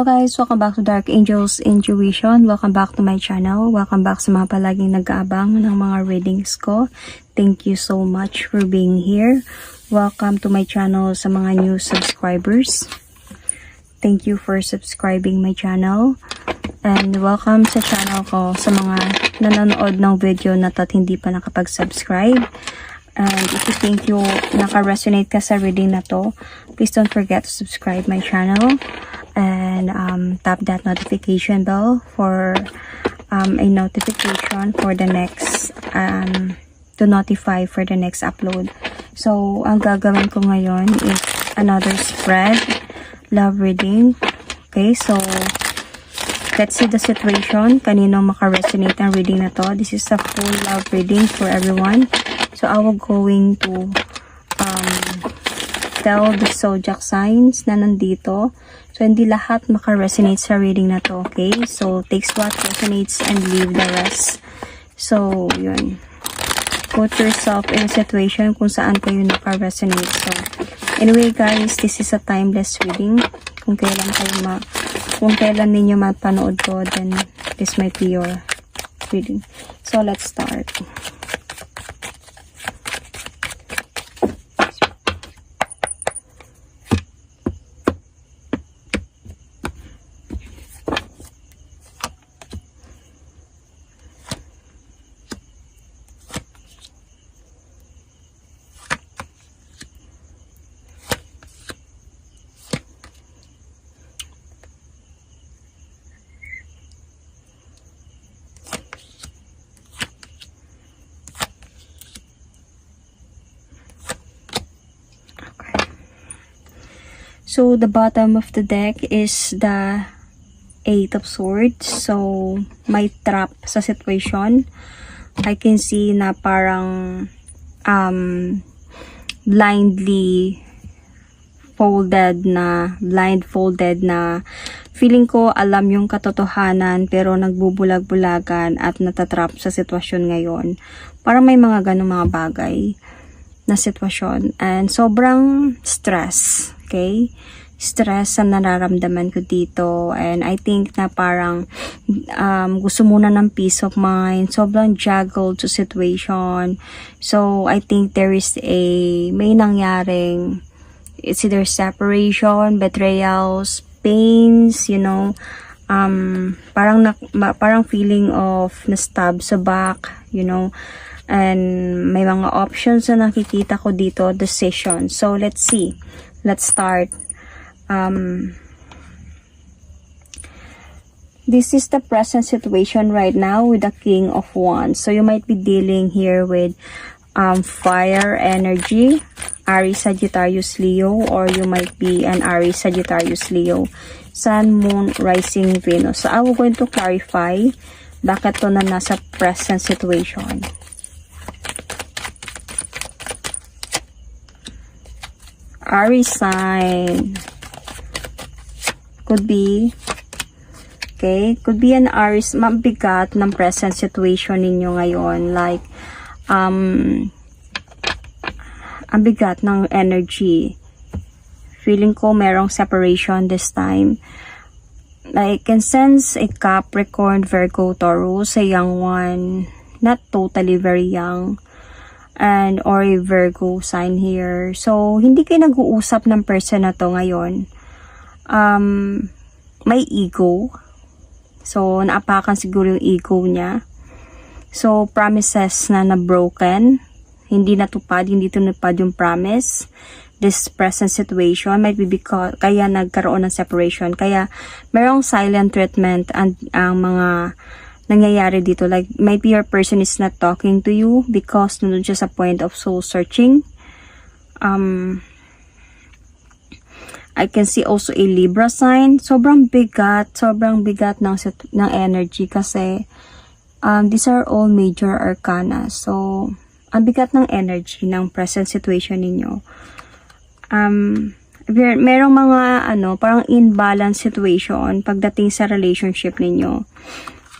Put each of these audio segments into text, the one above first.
Hello guys, welcome back to Dark Angels Intuition. Welcome back to my channel. Welcome back sa mga palaging nag-aabang ng mga readings ko. Thank you so much for being here. Welcome to my channel sa mga new subscribers. Thank you for subscribing my channel. And welcome sa channel ko sa mga nanonood ng video na to at hindi pa nakapag-subscribe. And if you think you naka-resonate ka sa reading na to, please don't forget to subscribe my channel and um, tap that notification bell for um, a notification for the next um, to notify for the next upload. So, ang gagawin ko ngayon is another spread, love reading. Okay, so let's see the situation. Kanino maka-resonate ang reading na to. This is a full love reading for everyone. So, I will going to um, the zodiac signs na nandito. So, hindi lahat maka-resonate sa reading na to, okay? So, takes what resonates and leave the rest. So, yun. Put yourself in a situation kung saan kayo naka-resonate. So, anyway guys, this is a timeless reading. Kung kailan kayo ma kung kailan ninyo mapanood ko, then this might be your reading. So, let's start. So the bottom of the deck is the Eight of Swords. So may trap sa situation. I can see na parang um, blindly folded na, blindfolded na feeling ko alam yung katotohanan pero nagbubulag-bulagan at natatrap sa sitwasyon ngayon. Parang may mga ganong mga bagay na sitwasyon and sobrang stress, okay? Stress ang nararamdaman ko dito and I think na parang um, gusto muna ng peace of mind, sobrang juggled to situation. So, I think there is a, may nangyaring, it's either separation, betrayals, pains, you know, um, parang, na, parang feeling of na-stab sa back, you know, and may mga options na nakikita ko dito, decision. So, let's see. Let's start. Um, this is the present situation right now with the King of Wands. So, you might be dealing here with um, fire energy, Aries, Sagittarius, Leo, or you might be an Aries, Sagittarius, Leo, Sun, Moon, Rising, Venus. So, I will going to clarify bakit to na nasa present situation. Aries sign. Could be, okay, could be an Aries, mabigat ng present situation ninyo ngayon. Like, um, ang bigat ng energy. Feeling ko merong separation this time. I can sense a Capricorn, Virgo, Taurus, a young one. Not totally very young. And, or a Virgo sign here. So, hindi kayo nag-uusap ng person na to ngayon. Um, may ego. So, naapakan siguro yung ego niya. So, promises na na-broken. Hindi natupad, hindi tunupad yung promise. This present situation might be because, kaya nagkaroon ng separation. Kaya, merong silent treatment ang, ang mga nangyayari dito. Like, might be your person is not talking to you because nandun siya sa point of soul searching. Um, I can see also a Libra sign. Sobrang bigat, sobrang bigat ng, ng energy kasi um, these are all major arcana. So, ang bigat ng energy ng present situation ninyo. Um, mer- merong mga ano, parang imbalance situation pagdating sa relationship ninyo.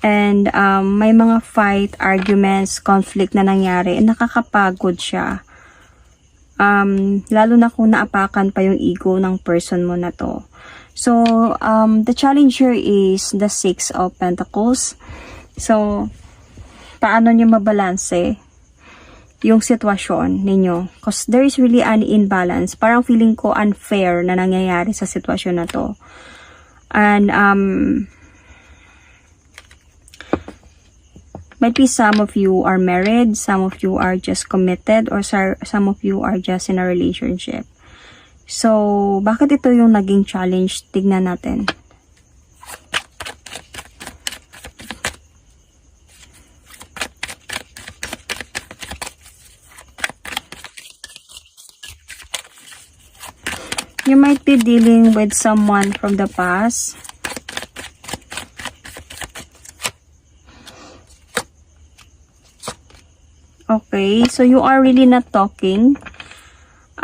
And um, may mga fight, arguments, conflict na nangyari. Nakakapagod siya. Um, lalo na kung naapakan pa yung ego ng person mo na to. So, um, the challenger is the Six of Pentacles. So, paano nyo mabalanse yung sitwasyon ninyo? Because there is really an imbalance. Parang feeling ko unfair na nangyayari sa sitwasyon na to. And, um, might be some of you are married, some of you are just committed, or some of you are just in a relationship. So, bakit ito yung naging challenge? Tignan natin. You might be dealing with someone from the past. Okay, so you are really not talking.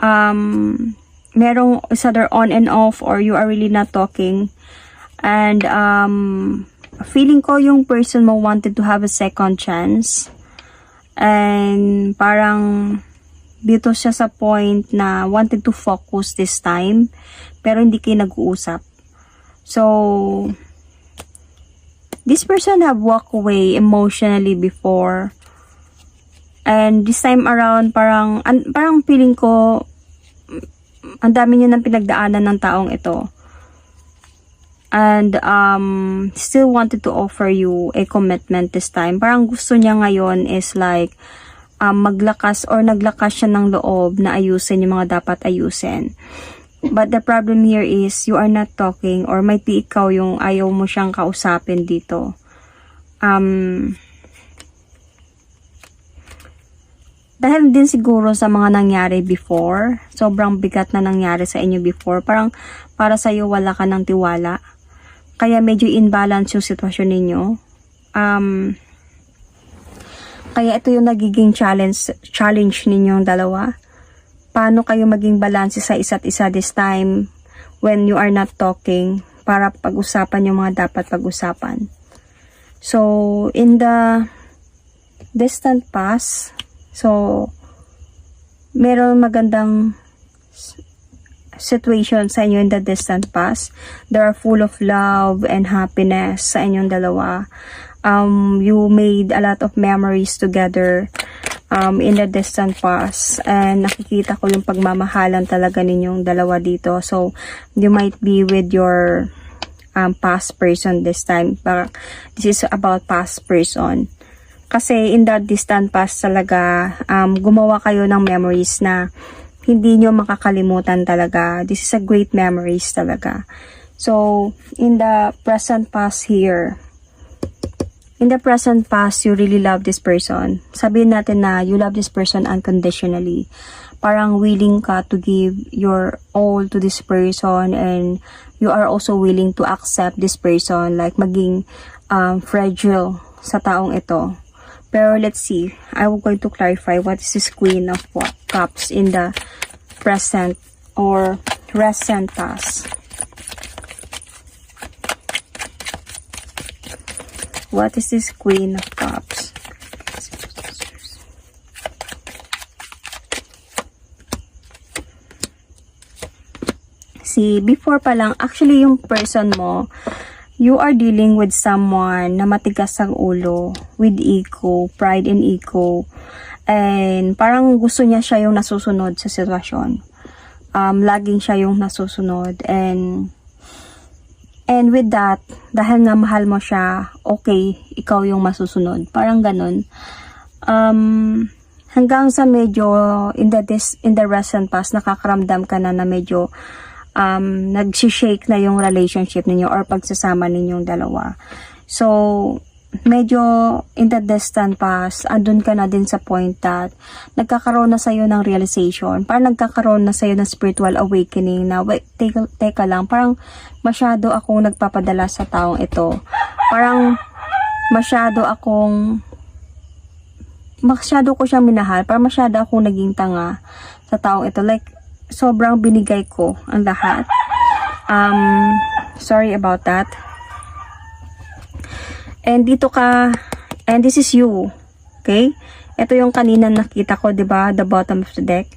Um, merong is either on and off or you are really not talking. And um, feeling ko yung person mo wanted to have a second chance. And parang dito siya sa point na wanted to focus this time pero hindi kayo nag-uusap. So, this person have walked away emotionally before. And this time around, parang, an, parang feeling ko, ang dami niya ng pinagdaanan ng taong ito. And um, still wanted to offer you a commitment this time. Parang gusto niya ngayon is like, um, maglakas or naglakas siya ng loob na ayusin yung mga dapat ayusin. But the problem here is you are not talking or be ikaw yung ayaw mo siyang kausapin dito. Um, dahil din siguro sa mga nangyari before, sobrang bigat na nangyari sa inyo before, parang para sa'yo wala ka ng tiwala. Kaya medyo imbalance yung sitwasyon ninyo. Um, kaya ito yung nagiging challenge, challenge ninyong dalawa. Paano kayo maging balanse sa isa't isa this time when you are not talking para pag-usapan yung mga dapat pag-usapan. So, in the distant past, so, meron magandang situation sa inyo in the distant past. They are full of love and happiness sa inyong dalawa. Um, you made a lot of memories together um, in the distant past. And nakikita ko yung pagmamahalan talaga ninyong dalawa dito. So, you might be with your um, past person this time. But this is about past person. Kasi in the distant past talaga, um, gumawa kayo ng memories na hindi nyo makakalimutan talaga. This is a great memories talaga. So, in the present past here, in the present past, you really love this person. Sabihin natin na you love this person unconditionally. Parang willing ka to give your all to this person and you are also willing to accept this person like maging um, fragile sa taong ito. Pero let's see. I will going to clarify what is this Queen of Cups in the present or recent past. What is this Queen of Cups? See, before pa lang, actually yung person mo, you are dealing with someone na matigas ang ulo, with ego, pride and ego. And parang gusto niya siya yung nasusunod sa sitwasyon. Um, laging siya yung nasusunod. And And with that, dahil nga mahal mo siya, okay, ikaw yung masusunod. Parang ganun. Um, hanggang sa medyo in the this in the recent past nakakaramdam ka na na medyo um nagsi-shake na yung relationship ninyo or pagsasama ninyong dalawa. So medyo in the distant past, andun ka na din sa point that nagkakaroon na sa'yo ng realization. Parang nagkakaroon na sa'yo ng spiritual awakening na, wait, teka, teka lang, parang masyado akong nagpapadala sa taong ito. Parang masyado akong masyado ko siyang minahal, parang masyado akong naging tanga sa taong ito. Like, sobrang binigay ko ang lahat. Um, sorry about that. And dito ka, and this is you. Okay? Ito yung kanina nakita ko, 'di ba The bottom of the deck.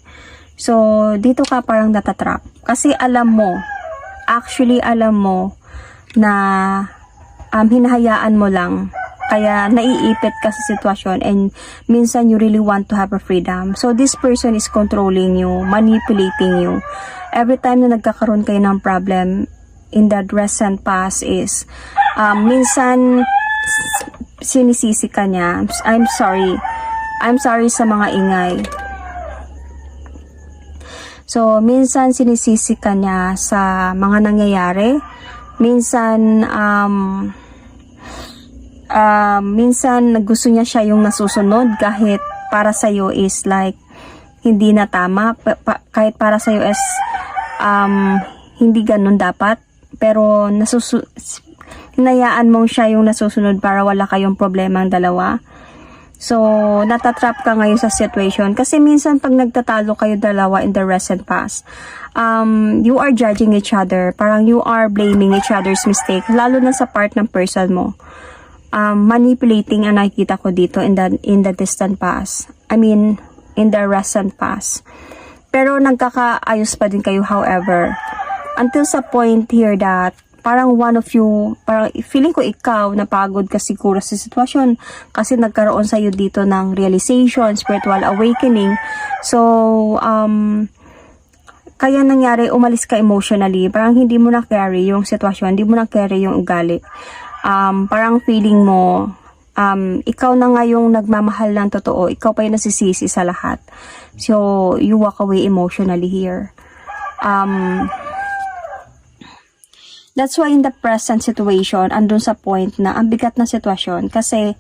So, dito ka parang natatrap. Kasi alam mo, actually alam mo na um, hinahayaan mo lang. Kaya naiipit ka sa sitwasyon and minsan you really want to have a freedom. So this person is controlling you, manipulating you. Every time na nagkakaroon kayo ng problem in the recent past is um, minsan sinisisi ka niya. I'm sorry. I'm sorry sa mga ingay. So, minsan sinisisi ka niya sa mga nangyayari. Minsan, um, um, minsan gusto niya siya yung nasusunod kahit para sa'yo is like hindi na tama. Pa- pa- kahit para sa'yo is um, hindi ganun dapat. Pero nasusu hinayaan mong siya yung nasusunod para wala kayong problema ang dalawa. So, natatrap ka ngayon sa situation. Kasi minsan pag nagtatalo kayo dalawa in the recent past, um, you are judging each other. Parang you are blaming each other's mistake. Lalo na sa part ng person mo. Um, manipulating ang nakikita ko dito in the, in the distant past. I mean, in the recent past. Pero nagkakaayos pa din kayo however. Until sa point here that parang one of you, parang feeling ko ikaw napagod ka siguro sa sitwasyon kasi nagkaroon sa iyo dito ng realization, spiritual awakening. So, um, kaya nangyari, umalis ka emotionally. Parang hindi mo na carry yung sitwasyon, hindi mo na carry yung ugali. Um, parang feeling mo, um, ikaw na nga yung nagmamahal ng totoo, ikaw pa yung nasisisi sa lahat. So, you walk away emotionally here. Um, That's why in the present situation, andun sa point na ang bigat na sitwasyon kasi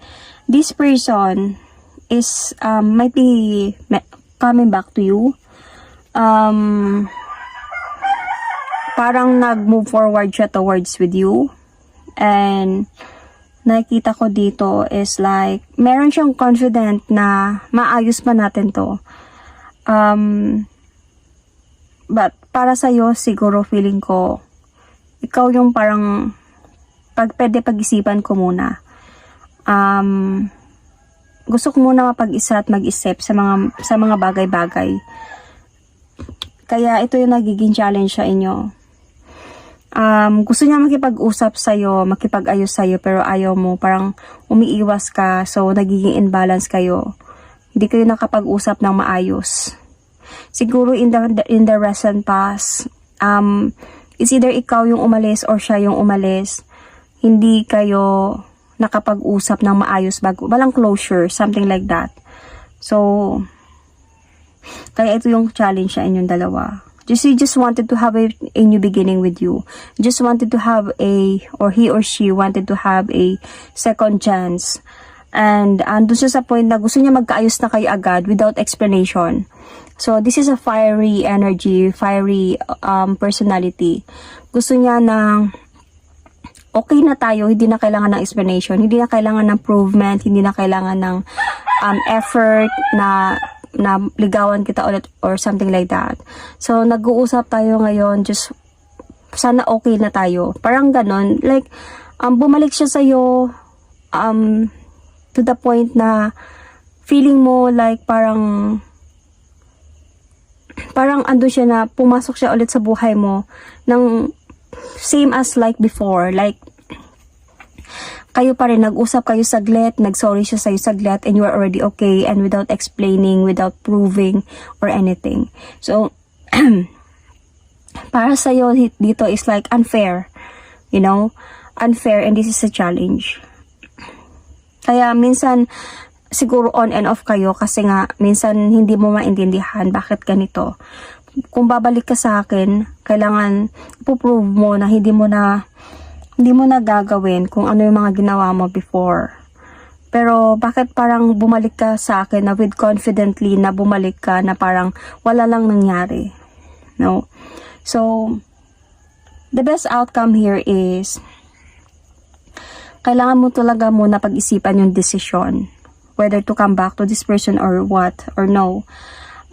this person is um, might be coming back to you. Um, parang nag-move forward siya towards with you. And nakikita ko dito is like, meron siyang confident na maayos pa natin to. Um, but para sa'yo, siguro feeling ko, ikaw yung parang pag pwede pag-isipan ko muna. Um, gusto ko muna mapag-isa at mag-isip sa mga sa mga bagay-bagay. Kaya ito yung nagiging challenge sa inyo. Um, gusto niya makipag-usap sa'yo, makipag-ayos sa'yo, pero ayaw mo, parang umiiwas ka, so nagiging imbalance kayo. Hindi kayo nakapag-usap ng maayos. Siguro in the, in the recent past, um, it's either ikaw yung umalis or siya yung umalis. Hindi kayo nakapag-usap ng maayos bago. Walang closure, something like that. So, kaya ito yung challenge sa inyong dalawa. Just he just wanted to have a, a new beginning with you. Just wanted to have a, or he or she wanted to have a second chance. And andun siya sa point na gusto niya magkaayos na kayo agad without explanation. So, this is a fiery energy, fiery um, personality. Gusto niya na okay na tayo, hindi na kailangan ng explanation, hindi na kailangan ng improvement, hindi na kailangan ng um, effort na na ligawan kita ulit or something like that. So, nag-uusap tayo ngayon, just sana okay na tayo. Parang ganon. Like, um, bumalik siya sa'yo um, to the point na feeling mo like parang parang ando siya na pumasok siya ulit sa buhay mo ng same as like before. Like, kayo pa rin, nag-usap kayo saglit, nag-sorry siya sa'yo saglit, and you are already okay, and without explaining, without proving, or anything. So, para sa'yo dito is like unfair. You know? Unfair, and this is a challenge. Kaya minsan, siguro on and off kayo kasi nga minsan hindi mo maintindihan bakit ganito. Kung babalik ka sa akin, kailangan ipoprove mo na hindi mo na hindi mo na gagawin kung ano yung mga ginawa mo before. Pero bakit parang bumalik ka sa akin na with confidently na bumalik ka na parang wala lang nangyari. No? So, the best outcome here is kailangan mo talaga muna pag-isipan yung decision whether to come back to this person or what or no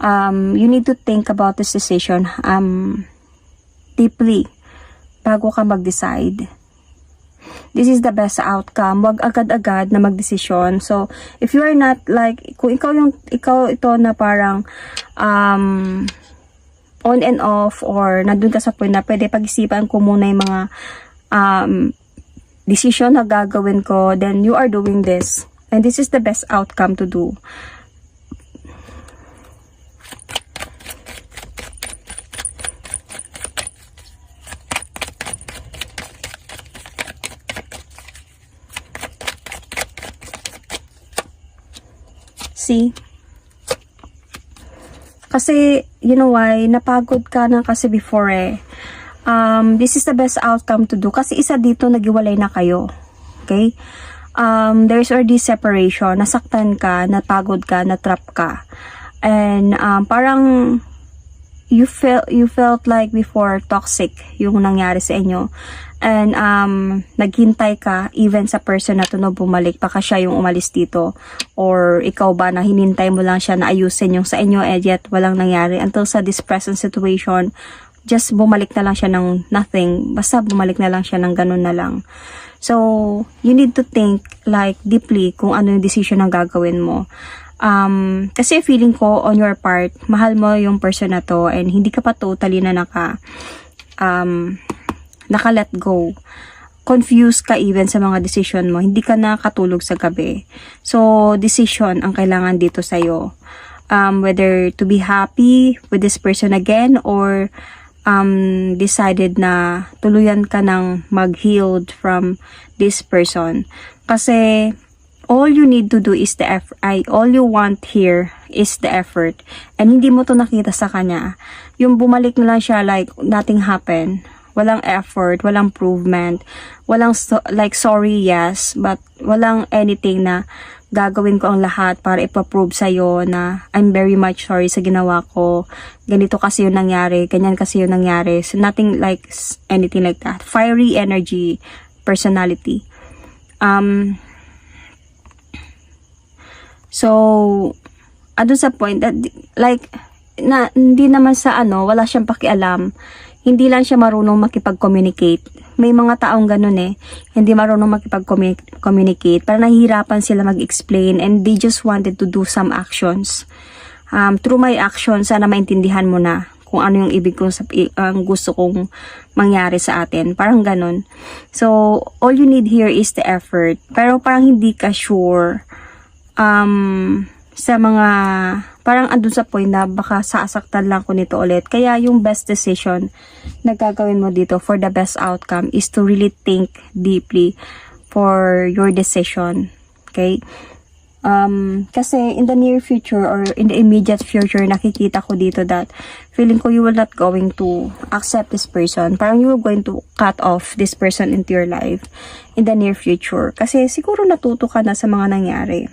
um, you need to think about this decision um, deeply bago ka mag-decide this is the best outcome wag agad-agad na magdesisyon so if you are not like kung ikaw yung ikaw ito na parang um, on and off or nandun ka sa point na pwede pag-isipan ko muna yung mga um, decision na gagawin ko, then you are doing this. And this is the best outcome to do. See? Kasi, you know why, napagod ka na kasi before eh. Um, this is the best outcome to do. Kasi isa dito, nagiwalay na kayo. Okay? Um, there's already separation. Nasaktan ka, napagod ka, natrap ka. And, um, parang, you felt, you felt like before toxic yung nangyari sa inyo. And, um, naghintay ka even sa person na to na bumalik. Baka siya yung umalis dito. Or ikaw ba na hinintay mo lang siya na ayusin yung sa inyo and yet walang nangyari. Until sa this present situation, just bumalik na lang siya ng nothing. Basta bumalik na lang siya ng ganun na lang. So, you need to think like deeply kung ano yung decision na gagawin mo. Um, kasi feeling ko on your part, mahal mo yung person na to and hindi ka pa totally na naka um, naka-let go. Confused ka even sa mga decision mo. Hindi ka nakatulog sa gabi. So, decision ang kailangan dito sa'yo. Um, whether to be happy with this person again or um, decided na tuluyan ka ng mag-healed from this person. Kasi, all you need to do is the effort. Ay, all you want here is the effort. And hindi mo to nakita sa kanya. Yung bumalik na lang siya like nothing happened. Walang effort, walang improvement, walang so- like sorry yes, but walang anything na gagawin ko ang lahat para ipaprove sa'yo na I'm very much sorry sa ginawa ko. Ganito kasi yung nangyari, ganyan kasi yung nangyari. So nothing like anything like that. Fiery energy, personality. Um, so, ano sa point that like na hindi naman sa ano, wala siyang pakialam. Hindi lang siya marunong makipag-communicate. May mga taong ganun eh, hindi marunong makipag-communicate. Para nahihirapan sila mag-explain and they just wanted to do some actions. Um, through my actions, sana maintindihan mo na kung ano yung ibig kong sab- i- ang gusto kong mangyari sa atin. Parang ganun. So, all you need here is the effort. Pero parang hindi ka sure um, sa mga, parang andun sa point na baka sasaktan lang ko nito ulit. Kaya yung best decision na gagawin mo dito for the best outcome is to really think deeply for your decision. Okay? Um, kasi in the near future or in the immediate future, nakikita ko dito that feeling ko you will not going to accept this person. Parang you will going to cut off this person into your life in the near future. Kasi siguro natuto ka na sa mga nangyari.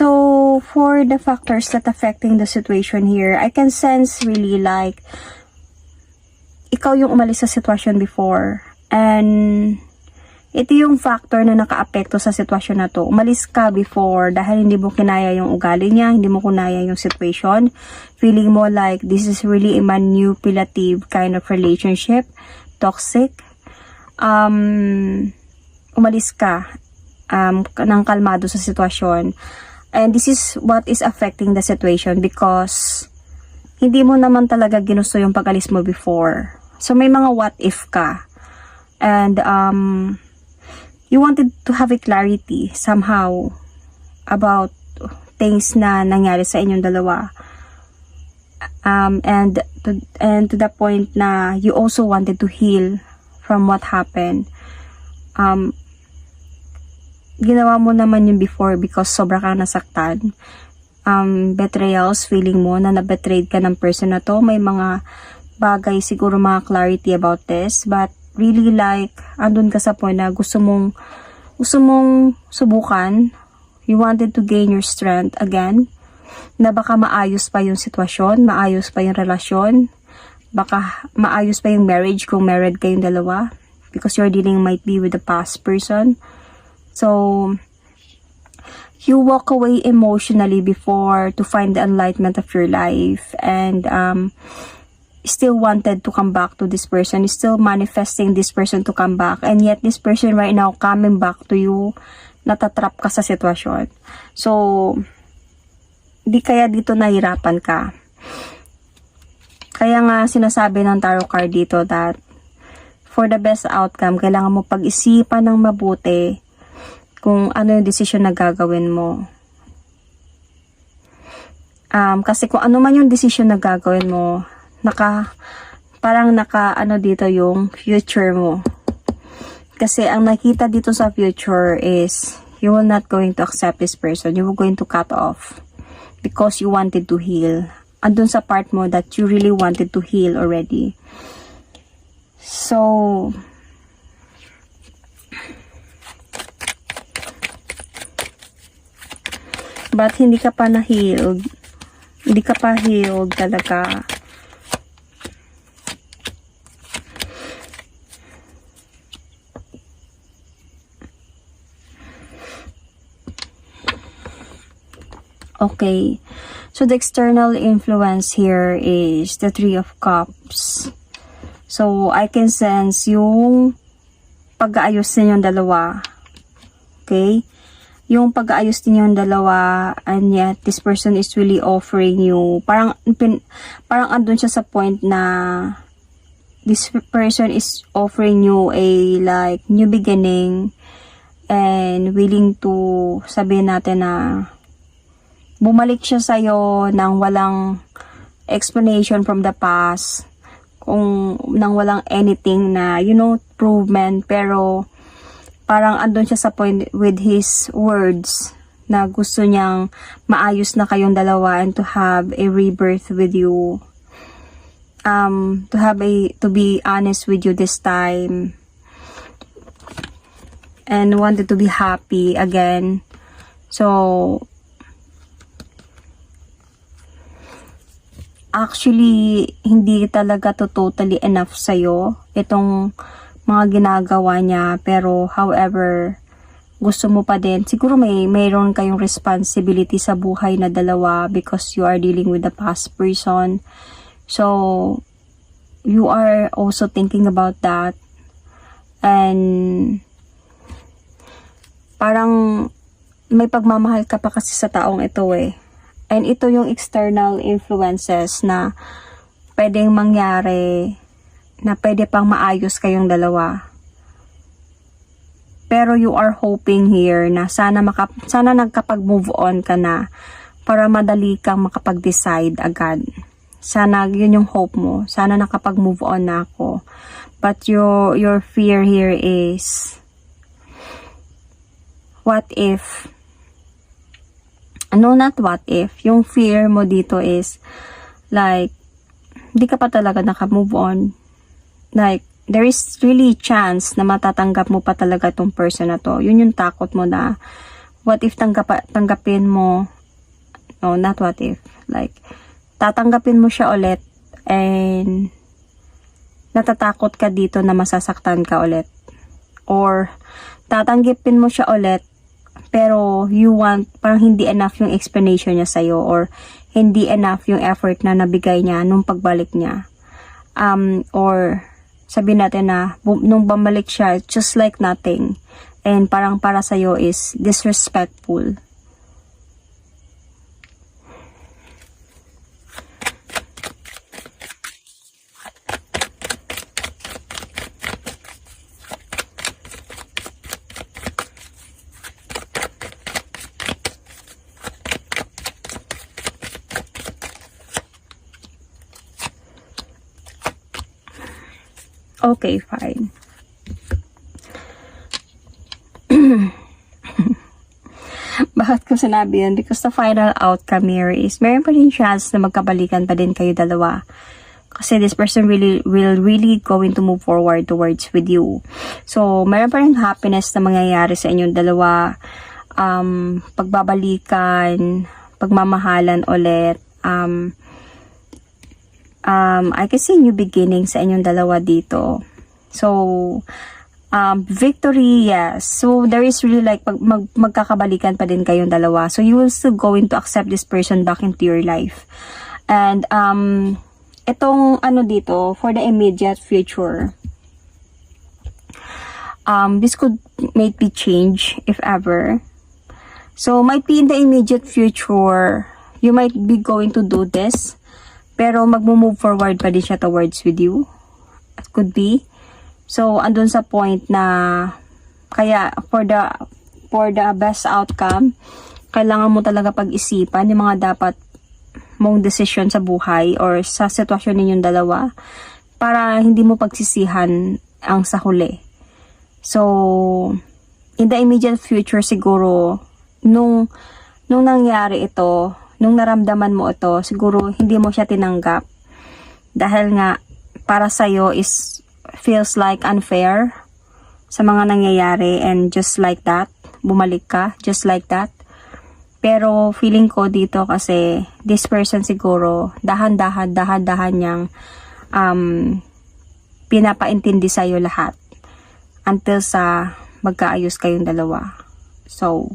So, for the factors that affecting the situation here, I can sense really like ikaw yung umalis sa sitwasyon before. And ito yung factor na nakaapekto sa sitwasyon na to. Umalis ka before dahil hindi mo kinaya yung ugali niya, hindi mo kinaya yung situation. Feeling mo like this is really a manipulative kind of relationship, toxic. Um, umalis ka um, ng kalmado sa sitwasyon. And this is what is affecting the situation because hindi mo naman talaga ginusto yung pag-alis mo before. So may mga what if ka. And um, you wanted to have a clarity somehow about things na nangyari sa inyong dalawa. Um, and to, and to the point na you also wanted to heal from what happened. Um, ginawa mo naman yun before because sobra kang nasaktan. Um, betrayals, feeling mo na na-betrayed ka ng person na to. May mga bagay siguro mga clarity about this. But really like, andun ka sa point na gusto mong, gusto mong subukan. You wanted to gain your strength again. Na baka maayos pa yung sitwasyon, maayos pa yung relasyon. Baka maayos pa yung marriage kung married kayong dalawa. Because your dealing might be with the past person So, you walk away emotionally before to find the enlightenment of your life and um, still wanted to come back to this person, still manifesting this person to come back, and yet this person right now coming back to you, natatrap ka sa sitwasyon. So, di kaya dito nahirapan ka. Kaya nga sinasabi ng tarot card dito that for the best outcome, kailangan mo pag-isipan ng mabuti kung ano yung decision na gagawin mo. Um, kasi kung ano man yung decision na gagawin mo, naka, parang naka, ano dito yung future mo. Kasi ang nakita dito sa future is, you will not going to accept this person. You will going to cut off. Because you wanted to heal. Andun sa part mo that you really wanted to heal already. So, but hindi ka pa na-healed. Hindi ka pa healed talaga. Okay. So, the external influence here is the Three of Cups. So, I can sense yung pag-aayos ninyong dalawa. Okay? Yung pag-aayos ninyong dalawa and yet this person is really offering you parang pin, parang andun siya sa point na this person is offering you a like new beginning and willing to sabihin natin na bumalik siya sa'yo nang walang explanation from the past kung nang walang anything na you know improvement pero parang andun siya sa point with his words na gusto niyang maayos na kayong dalawa and to have a rebirth with you. Um to have a to be honest with you this time. And wanted to be happy again. So actually, hindi talaga to totally enough sa'yo. Itong mga ginagawa niya. Pero, however, gusto mo pa din. Siguro may mayroon kayong responsibility sa buhay na dalawa because you are dealing with the past person. So, you are also thinking about that. And, parang may pagmamahal ka pa kasi sa taong ito eh. And ito yung external influences na pwedeng mangyari na pwede pang maayos kayong dalawa. Pero you are hoping here na sana, maka, sana nagkapag-move on ka na para madali kang makapag-decide agad. Sana yun yung hope mo. Sana nakapag-move on na ako. But your, your fear here is what if no, not what if. Yung fear mo dito is, like, hindi ka pa talaga naka-move on. Like, there is really chance na matatanggap mo pa talaga tong person na to. Yun yung takot mo na, what if tanggap, tanggapin mo, no, not what if. Like, tatanggapin mo siya ulit, and, natatakot ka dito na masasaktan ka ulit. Or, tatanggapin mo siya ulit, pero you want, parang hindi enough yung explanation niya sa'yo or hindi enough yung effort na nabigay niya nung pagbalik niya. Um, or sabi natin na nung bumalik siya, just like nothing. And parang para sa'yo is disrespectful. Okay, fine. Bakit ko sinabi yun? Because the final outcome here is meron pa rin chance na magkabalikan pa din kayo dalawa. Kasi this person really will really going to move forward towards with you. So, meron pa rin happiness na mangyayari sa inyong dalawa. Um, pagbabalikan, pagmamahalan ulit. Um, um, I can see new beginning sa inyong dalawa dito. So, um, victory, yes. So, there is really like, pag, mag, magkakabalikan pa din kayong dalawa. So, you will still going to accept this person back into your life. And, um, itong ano dito, for the immediate future, um, this could maybe change if ever. So, might be in the immediate future, you might be going to do this, pero magmo-move forward pa din siya towards with you. It could be. So, andun sa point na, kaya, for the, for the best outcome, kailangan mo talaga pag-isipan yung mga dapat mong decision sa buhay or sa sitwasyon ninyong dalawa para hindi mo pagsisihan ang sa huli. So, in the immediate future siguro, nung, nung nangyari ito, nung naramdaman mo ito, siguro hindi mo siya tinanggap. Dahil nga, para sa'yo is, feels like unfair sa mga nangyayari and just like that, bumalik ka, just like that. Pero feeling ko dito kasi this person siguro dahan-dahan dahan-dahan niyang um, pinapaintindi sa iyo lahat until sa magkaayos kayong dalawa. So,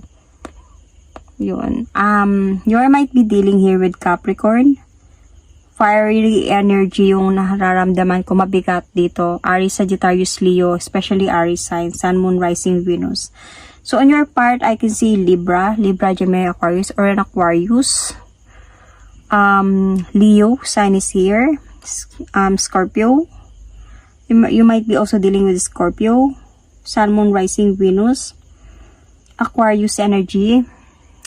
yun. Um, you might be dealing here with Capricorn. Fiery energy yung nararamdaman ko mabigat dito. Aries, Sagittarius, Leo, especially Aries sign, Sun, Moon, Rising, Venus. So, on your part, I can see Libra, Libra, Gemini, Aquarius, or an Aquarius. Um, Leo, sign is here. Um, Scorpio. You, you might be also dealing with Scorpio. Sun, Moon, Rising, Venus. Aquarius energy.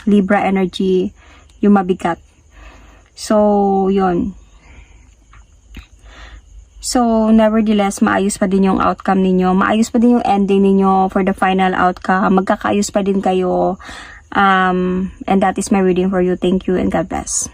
Libra energy. Yung mabigat. So, yon So, nevertheless, maayos pa din yung outcome ninyo. Maayos pa din yung ending ninyo for the final outcome. Magkakaayos pa din kayo. Um, and that is my reading for you. Thank you and God bless.